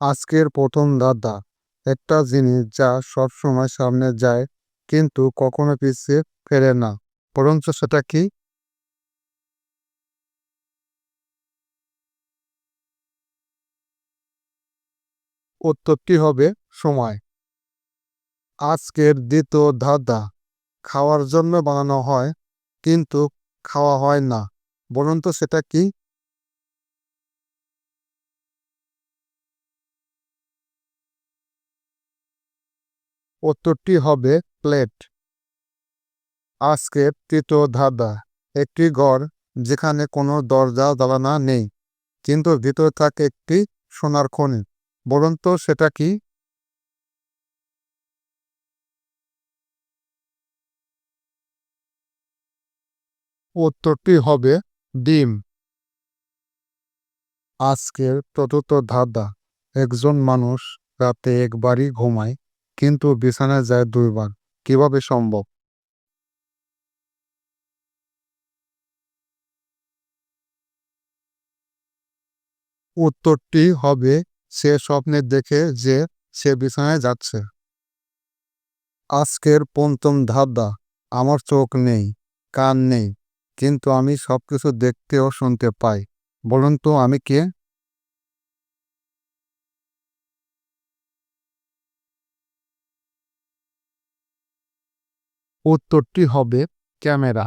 আজকের প্রথম ধাঁধা একটা জিনিস যা সবসময় সামনে যায়, কিন্তু কখনো পিছিয়ে ফেরে না। বরঞ্চ সেটা কি? উত্তরটি হবে সময়। আজকের দ্বিতীয় ধাঁধা খাওয়ার জন্য বানানো হয়, কিন্তু খাওয়া হয় না। বলুন তো সেটা কি? উত্তরটি হবে প্লেট। আজকের তৃতীয় ধাঁধা, একটি ঘর যেখানে কোনো দরজা, জানালা নেই, কিন্তু ভিতরে থাকে একটি সোনার খনি। বলুন তো সেটা কি? উত্তরটি হবে ডিম। আজকের চতুর্থ ধাঁধা, একজন মানুষ রাতে একবারই ঘুমায়। কিন্তু বিছানায় যায় দুইবার। কীভাবে সম্ভব? উত্তরটি হবে, সে স্বপ্নে দেখে যে সে বিছানায় যাচ্ছে। আজকের পঞ্চম ধাঁধা আমার চোখ নেই, কান নেই, কিন্তু আমি সবকিছু দেখতে ও শুনতে পাই। বলুন তো আমি কে? উত্তরটি হবে ক্যামেরা।